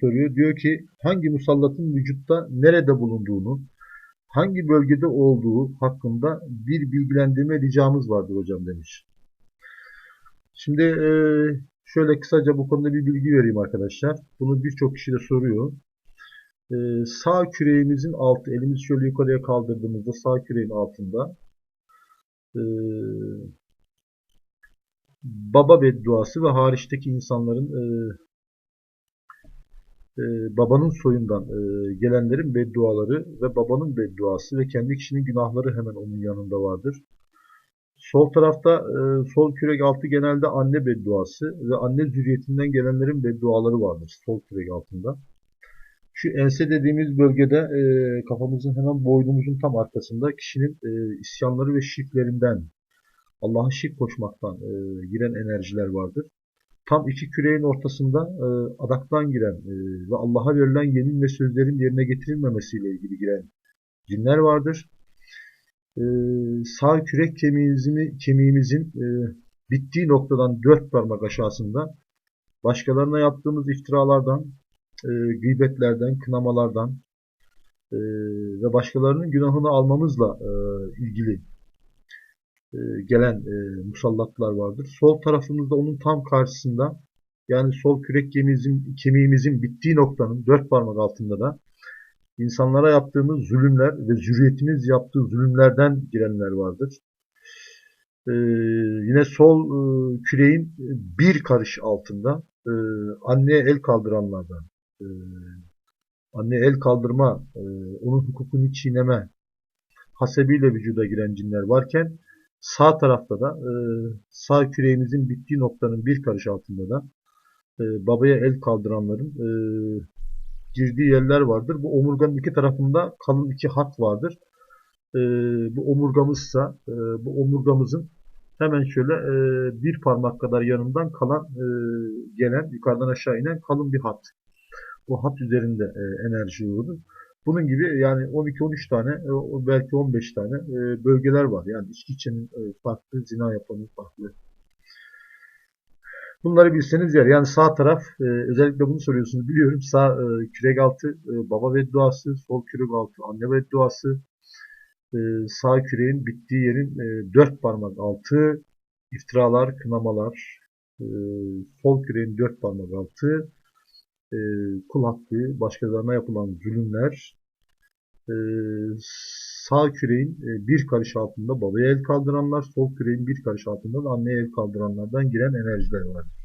soruyor. Diyor ki hangi musallatın vücutta nerede bulunduğunu, hangi bölgede olduğu hakkında bir bilgilendirme ricamız vardır hocam demiş. Şimdi e, şöyle kısaca bu konuda bir bilgi vereyim arkadaşlar. Bunu birçok kişi de soruyor. E, sağ küreğimizin altı, elimizi şöyle yukarıya kaldırdığımızda sağ küreğin altında e, baba bedduası ve hariçteki insanların e, e, babanın soyundan e, gelenlerin bedduaları ve babanın bedduası ve kendi kişinin günahları hemen onun yanında vardır. Sol tarafta e, sol kürek altı genelde anne bedduası ve anne zürriyetinden gelenlerin bedduaları vardır sol kürek altında. Şu ense dediğimiz bölgede e, kafamızın hemen boynumuzun tam arkasında kişinin e, isyanları ve şirklerinden Allah'a şirk koşmaktan e, giren enerjiler vardır. Tam iki küreğin ortasında e, adaktan giren e, ve Allah'a verilen yemin ve sözlerin yerine getirilmemesiyle ilgili giren cinler vardır. E, sağ kürek kemiğimizin, kemiğimizin e, bittiği noktadan dört parmak aşağısında başkalarına yaptığımız iftiralardan, e, gıybetlerden, kınamalardan e, ve başkalarının günahını almamızla e, ilgili gelen e, musallatlar vardır. Sol tarafımızda onun tam karşısında yani sol kürek kemiğimizin, kemiğimizin bittiği noktanın dört parmak altında da insanlara yaptığımız zulümler ve zürriyetimiz yaptığı zulümlerden girenler vardır. Ee, yine sol e, küreğin bir karış altında e, anneye el kaldıranlardan, e, anne el kaldırma, e, onun hukukunu çiğneme hasebiyle vücuda giren cinler varken Sağ tarafta da e, sağ küreğimizin bittiği noktanın bir karış altında da e, babaya el kaldıranların e, girdiği yerler vardır. Bu omurganın iki tarafında kalın iki hat vardır. Bu omurgamızsa bu omurgamızın hemen şöyle bir parmak kadar yanından kalan gelen yukarıdan aşağı inen kalın bir hat. Bu hat üzerinde enerji uğrudur. Bunun gibi yani 12-13 tane e, belki 15 tane e, bölgeler var. Yani içki içenin e, farklı, zina yapanın farklı. Bunları bilseniz yer. Yani sağ taraf özellikle bunu soruyorsunuz biliyorum. Sağ kürek altı baba bedduası, sol kürek altı anne bedduası, sağ küreğin bittiği yerin dört parmak altı iftiralar, kınamalar, sol küreğin dört parmak altı e, kul hakkı, başkalarına yapılan zulümler, e, sağ küreğin e, bir karış altında babaya el kaldıranlar, sol küreğin bir karış altında da anneye el kaldıranlardan giren enerjiler vardır.